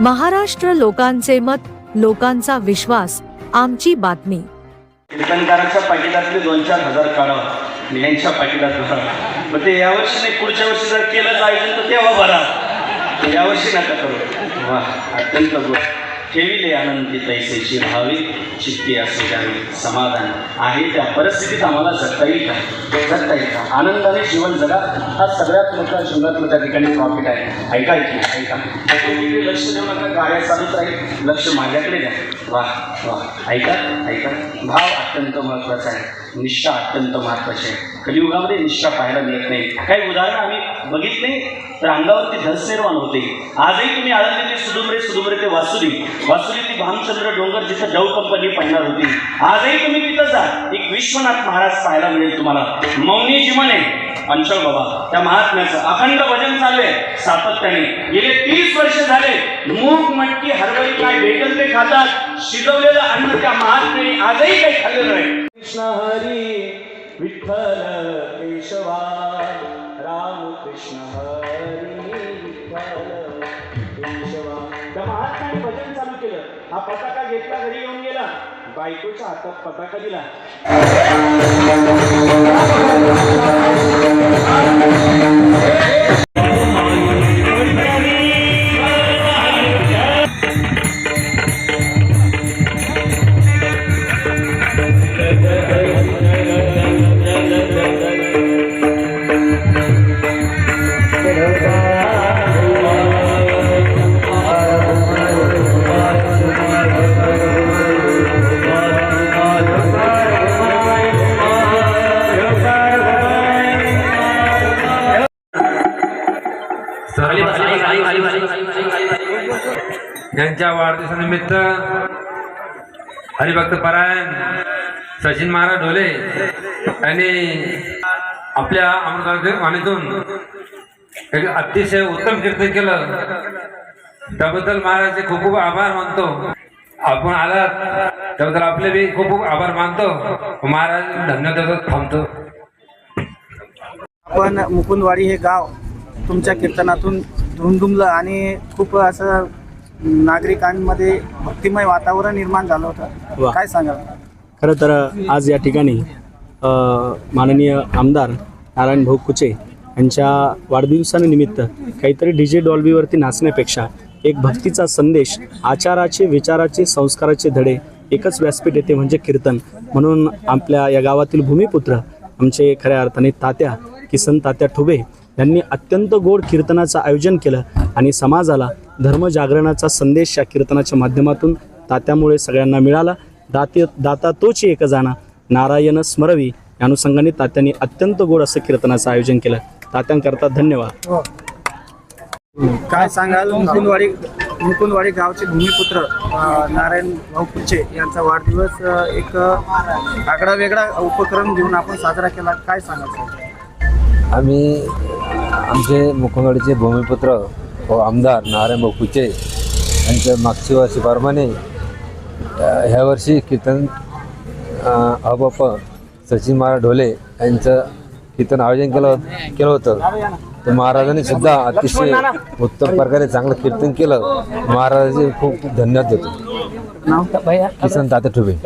महाराष्ट्र लोकांचे मत लोकांचा विश्वास आमची बातमी. कीर्तनकाराच्या पाकिटातले दोन चार हजार काढावा यांच्या पाकिटात भरा. मग ते यावर्षी नाही पुढच्या वर्षी जर केलं जायचं तर तेव्हा भरा. ते यावर्षी नका करू. वा अत्यंत गोड. ठेविले आनंदी तैसेची भावी चित्ती असे द्यावी समाधान आहे त्या परिस्थितीत आम्हाला जगता येईल का? जगता येईल का? आनंदाने जीवन जगा. हा सगळ्यात मोठा जीवनातलं त्या ठिकाणी प्रॉफिट आहे. ऐका ऐकी ऐका. इकडे लक्ष देऊ नका गाड्या चालूच राहील. लक्ष माझ्याकडे द्या. वा वा. ऐका ऐका. भाव अत्यंत महत्त्वाचा आहे. निष्ठा अत्यंत महत्त्वाची आहे. कलियुगामध्ये निष्ठा पाहायला मिळत नाही. काही उदाहरणं आम्ही बघितली. तर अंगावरती धस निर्माण होते. आजही तुम्ही आळंदीतले सुदुमरे सुदुमरे ते वासुली वासुली ती भामचंद्र डोंगर जिथं डव कंपनी पडणार होती. आजही तुम्ही तिथं जा. एक विश्वनाथ महाराज पाहायला मिळेल तुम्हाला. मौनी जीवने आहे अंचल बाबा त्या महात्म्याचं अखंड भजन चालू आहे. सातत्याने गेले तीस वर्ष झाले मूग मटकी हरभरी काय भेटल ते खातात. शिजवलेलं अन्न त्या महात्म्याने आजही काही खाल्लेलं नाही. कृष्ण हरी विठ्ठल केशवा राम कृष्ण हरी त्या महात्म्याने भजन चालू केलं. हा पताका घेतला घरी येऊन गेला. बायकोच्या हातात पताका दिला. यांच्या वाढदिवसानिमित्त हरिभक्त परायण सचिन महाराज ढोले यांनी आपल्या अमृतवाणीतून एक अतिशय उत्तम कीर्तन केलं. त्याबद्दल महाराजचे खूप खूप आभार मानतो. आपण आलात त्याबद्दल आपले बी खूप खूप आभार मानतो. महाराज धन्यवाद थांबतो. आपण मुकुंदवाडी हे गाव तुमच्या कीर्तनातून धुमधुमलं आणि खूप असं नागरिकांमध्ये भक्तिमय वातावरण निर्माण झालं होतं. वा. काय सांगाल? खरं तर आज या ठिकाणी अ, माननीय आमदार नारायण भाऊ कुचे यांच्या वाढदिवसानिमित्त काहीतरी डी जे डॉल्बीवरती नाचण्यापेक्षा एक भक्तीचा संदेश आचाराचे विचाराचे संस्काराचे धडे एकच व्यासपीठ येते म्हणजे कीर्तन. म्हणून आपल्या या गावातील भूमिपुत्र आमचे खऱ्या अर्थाने तात्या किसन तात्या ठुबे यांनी अत्यंत गोड कीर्तनाचं आयोजन केलं आणि समाजाला धर्मजागरणाचा संदेश या कीर्तनाच्या माध्यमातून तात्यामुळे सगळ्यांना मिळाला. दाते दाता तोच एक जाणा नारायण स्मरवी या अनुषंगाने तात्यांनी अत्यंत गोड असं कीर्तनाचं आयोजन केलं. तात्यांकरता धन्यवाद. काय सांगाल? मुकुंदवाडी मुकुंदवाडी गावचे भूमिपुत्र नारायण भाऊ कुचे यांचा वाढदिवस एक आगळा वेगळा उपक्रम घेऊन आपण साजरा केला. काय सांगाल? सर? आम्ही आमचे मुखंगडचे भूमिपुत्र व आमदार नारायण भाऊ कुचे यांच्या मागच्या वर्षीप्रमाणे ह्या वर्षी कीर्तन अबाप सचिन महाराज ढोले यांचं कीर्तन आयोजन केलं केलं होतं. तर महाराजांनी सुद्धा अतिशय उत्तम प्रकारे चांगलं कीर्तन केलं. महाराजांचे खूप खूप धन्यवाद देतो. किसन तात्या ठुबे.